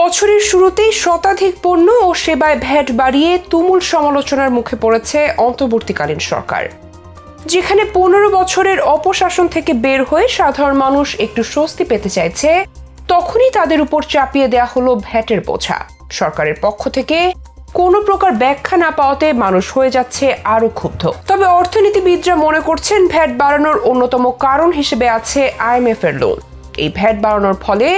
বছরের শুরুতেই শতাধিক পণ্য ও সেবায় ভ্যাট বাড়িয়ে তুমুল সমালোচনার মুখে পড়েছে অন্তর্বর্তীকালীন সরকার। যেখানে পনেরো বছরের অপশাসন থেকে বের হয়ে সাধারণ মানুষ একটু স্বস্তি পেতে চাইছে, তখনই তাদের উপর চাপিয়ে দেয়া হলো ভ্যাটের বোঝা। সরকারের পক্ষ থেকে কোনো প্রকার ব্যাখ্যা না পাওয়াতে মানুষ হয়ে যাচ্ছে আরও ক্ষুব্ধ। তবে অর্থনীতিবিদরা মনে করছেন ভ্যাট বাড়ানোর অন্যতম কারণ হিসেবে আছে আইএমএফ এর লোন। এই ভ্যাট বাড়ানোর ফলে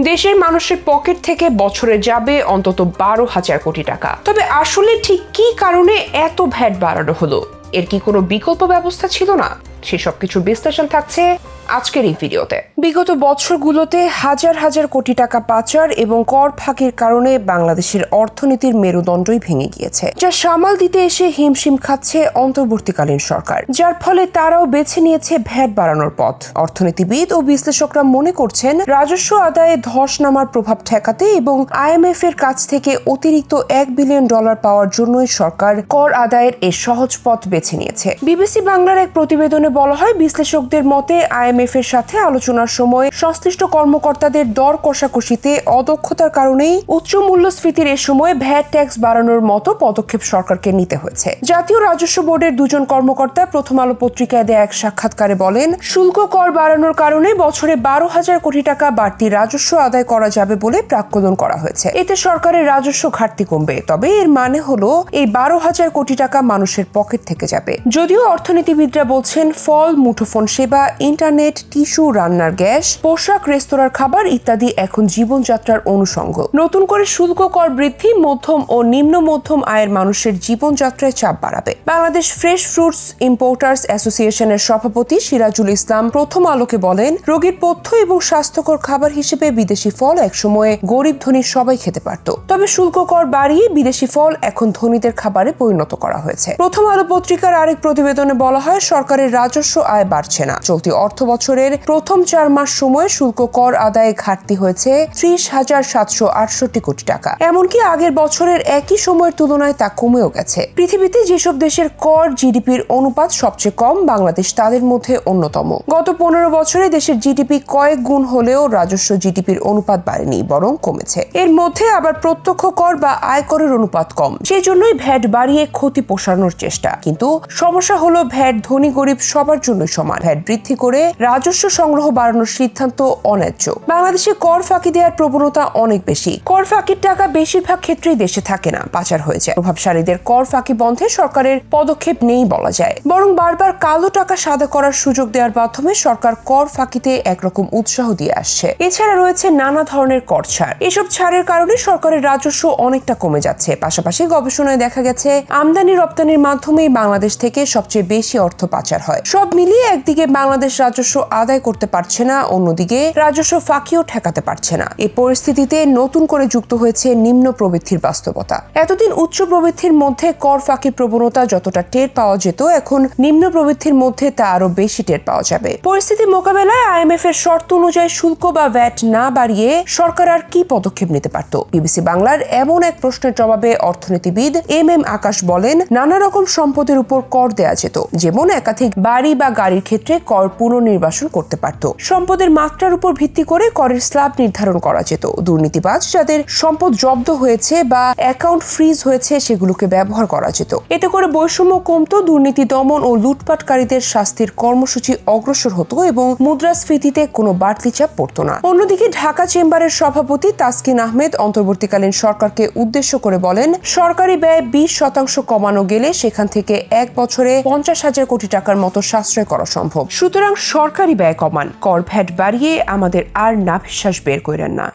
দেশের মানুষের পকেট থেকে বছরে যাবে অন্তত বারো হাজার কোটি টাকা। তবে আসলে ঠিক কি কারণে এত ভ্যাট বাড়ানো হলো? এর কি কোনো বিকল্প ব্যবস্থা ছিল না? সেসব কিছু বিশ্লেষণ থাকছে আজকের এই ভিডিওতে। বিগত বছরগুলোতে হাজার হাজার কোটি টাকা পাচার এবং কর ফাঁকির কারণে বাংলাদেশের অর্থনীতির মেরুদণ্ডই ভেঙে গিয়েছে, যা সামাল দিতে এসে হিমশিম খাচ্ছে অন্তর্বর্তীকালীন সরকার, যার ফলে তারাও বেছে নিয়েছে ভ্যাট বাড়ানোর পথ। অর্থনীতিবিদ ও বিশ্লেষকরা মনে করছেন, রাজস্ব আদায়ে ধস নামার প্রভাব ঠেকাতে এবং আইএমএফ এর কাছ থেকে অতিরিক্ত এক বিলিয়ন ডলার পাওয়ার জন্যই সরকার কর আদায়ের এই সহজ পথ বেছে নিয়েছে। বিবিসি বাংলার এক প্রতিবেদনে বলা হয়, বিশ্লেষকদের মতে আইএমএফ এর সাথে আলোচনার সময় সংশ্লিষ্ট কর্মকর্তাদের দর কষাকষিতে অদক্ষতার কারণেই উচ্চ মূল্যস্ফীতির এ সময় ভ্যাট ট্যাক্স বাড়ানোর মতো পদক্ষেপ সরকারকে নিতে হয়েছে। জাতীয় রাজস্ব বোর্ডের দুজন কর্মকর্তা প্রথম আলো পত্রিকায় দেয়া এক সাক্ষাৎকারে বলেন, শুল্ক কর বাড়ানোর কারণে বছরে বারো হাজার কোটি টাকা বাড়তি রাজস্ব আদায় করা যাবে বলে প্রাক্কলন করা হয়েছে। এতে সরকারের রাজস্ব ঘাটতি কমবে, তবে এর মানে হলো এই বারো হাজার কোটি টাকা মানুষের পকেট থেকে যাবে। যদিও অর্থনীতিবিদরা বলছেন, ফল, মুঠোফোন সেবা, ইন্টারনেট টিস্যু, রান্নার গ্যাস, পোশাক, রেস্তোরাঁর খাবার ইত্যাদি এখন জীবনযাত্রার অনুষঙ্গ। নতুন করে শুল্ক কর বৃদ্ধি, মধ্যম ও নিম্ন মধ্যম আয়ের মানুষের জীবনযাত্রায় চাপ বাড়াবে। বাংলাদেশ ফ্রেশ ফ্রুটস ইম্পোর্টার্স অ্যাসোসিয়েশনের সভাপতি সিরাজুল ইসলাম প্রথম আলোকে বলেন, রোগীর পথ্য এবং স্বাস্থ্যকর খাবার হিসেবে বিদেশি ফল একসময়ে গরিব ধনী সবাই খেতে পারত। তবে শুল্ক কর বাড়িয়ে বিদেশি ফল এখন ধনীদের খাবারে পরিণত করা হয়েছে। প্রথম আলো পত্রিকার আরেক প্রতিবেদনে বলা হয়, সরকারের রাজস্ব আয় বাড়ছে না। চলতি অর্থ বছরের প্রথম চার মাস সময়ে শুল্ক কর আদায়ে ঘাটতি হয়েছে ত্রিশ হাজার সাতশো আটষট্টি কোটি টাকা। এমনকি আগের বছরের একই সময়ের তুলনায় তা কমেও গেছে। পৃথিবীতে যেসব দেশের কর জিডিপির অনুপাত সবচেয়ে কম, বাংলাদেশ তাদের মধ্যে অন্যতম। গত পনেরো বছরে দেশের জিডিপি কয়েক গুণ হলেও রাজস্ব জিডিপির অনুপাত বাড়েনি, বরং কমেছে। এর মধ্যে আবার প্রত্যক্ষ কর বা আয়করের অনুপাত কম। সেই জন্যই ভ্যাট বাড়িয়ে ক্ষতি পোষানোর চেষ্টা। কিন্তু সমস্যা হলো ভ্যাট ধনী গরিব সবার জন্য সমান। ভ্যাট বৃদ্ধি করে রাজস্ব সংগ্রহ বাড়ানোর সিদ্ধান্ত অন্যায্য। বাংলাদেশে কর ফাঁকি দেওয়ার প্রবণতা অনেক বেশি। কর ফাঁকির টাকা বেশিরভাগ ক্ষেত্রেই দেশে থাকে না, পাচার হয়ে যায়। প্রভাবশালীদের কর ফাঁকি বন্ধে সরকারের পদক্ষেপ নেই বলা যায়। বরং বারবার কালো টাকা সাদা করার সুযোগ দেওয়ার মাধ্যমে সরকার কর ফাঁকিতে একরকম উৎসাহ দিয়ে আসছে। এছাড়া রয়েছে নানা ধরনের কর ছাড়। এসব ছাড়ের কারণে সরকারের রাজস্ব অনেকটা কমে যাচ্ছে। পাশাপাশি গবেষণায় দেখা গেছে, আমদানি রপ্তানির মাধ্যমেই বাংলাদেশ থেকে সবচেয়ে বেশি অর্থ পাচার হয়। সব মিলিয়ে একদিকে বাংলাদেশ রাজস্ব আদায় করতে পারছে না, অন্যদিকে রাজস্ব ফাঁকিও ঠেকাতে পারছে না। এই পরিস্থিতিতে নতুন করে যুক্ত হয়েছে নিম্ন প্রবৃদ্ধির বাস্তবতা। এতদিন উচ্চ প্রবৃদ্ধির মধ্যে কর ফাঁকির প্রবণতা যতটা টের পাওয়া যেত, এখন নিম্ন প্রবৃদ্ধির মধ্যে তা আরও বেশি টের পাওয়া যাবে। পরিস্থিতি মোকাবেলায় আইএমএফ এর শর্ত অনুযায়ী শুল্ক বা ভ্যাট না বাড়িয়ে সরকার আর কি পদক্ষেপ নিতে পারত? বিবিসি বাংলার এমন এক প্রশ্নের জবাবে অর্থনীতিবিদ এম এম আকাশ বলেন, নানা রকম সম্পদের উপর কর দেয়া যেত। যেমন একাধিক বাড়ি বা গাড়ির ক্ষেত্রে কর পুনর্নির্বাসন করতে পারত। সম্পদের মাত্রার উপর ভিত্তি করে করের স্ল্যাব নির্ধারণ করা যেত। দুর্নীতিবাজ যাদের সম্পদ জব্দ হয়েছে বা অ্যাকাউন্ট ফ্রিজ হয়েছে সেগুলোকে ব্যবহার করা যেত। এতে করে বৈষম্য কমতো, দুর্নীতি দমন ও লুটপাটকারীদের শাস্তির কর্মসূচি অগ্রসর হতো এবং মুদ্রাস্ফীতিতে কোনো বাড়তি চাপ পড়তো না। অন্যদিকে ঢাকা চেম্বারের সভাপতি তাসকিন আহমেদ অন্তর্বর্তীকালীন সরকারকে উদ্দেশ্য করে বলেন, সরকারি ব্যয় বিশ শতাংশ কমানো গেলে সেখান থেকে এক বছরে পঞ্চাশ হাজার কোটি টাকার মতো সাশ্রয় করা সম্ভব। সুতরাং সরকারি ব্যয় কমান। কর ভ্যাট বাড়িয়ে আমাদের আর নাভিশ্বাস বের করেন না।